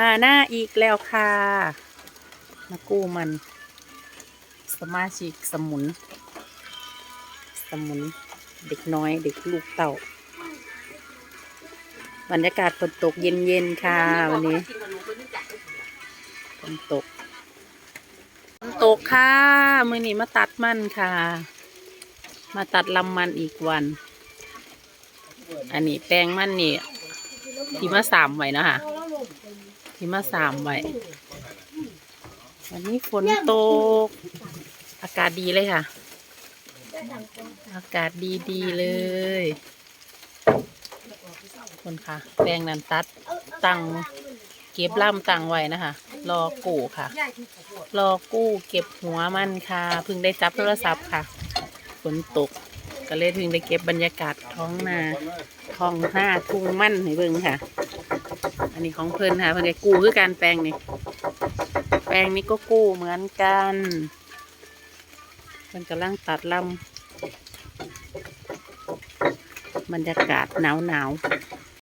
มาหน้าอีกแล้วค่ะ มากู้มัน สมาชิกสมุน สมุน เด็กน้อย เด็กลูกเต่า บรรยากาศฝนตกเย็นๆค่ะ วันนี้ฝนตกฝนตกค่ะ มือนี้มาตัดมันค่ะ มาตัดลำมันอีกวัน อันนี้แปลงมันนี่ที่มาสามไว้นะคะ ที่มาสามไว้วันนี้ฝนตก อากาศดีเลยค่ะ อากาศดีดีๆเลยคนค่ะแปลงนั้นตัดตั้งเก็บล่ำตั้งไว้นะคะ รอกู้ค่ะ รอกู้เก็บหัวมันค่ะเพิ่งได้จับโทรศัพท์ค่ะฝนตกก็เลยเพิ่งได้เก็บบรรยากาศท้องนาท้องหน้าทุ่งมั่นให้เบิ่งค่ะ อันนี้ของเพิ่นค่ะเพิ่นก็กู้คือการแปลงนี่ แปลงนี้ก็กู้เหมือนกัน เพิ่นกำลังตัดลำบรรยากาศหนาวหนาว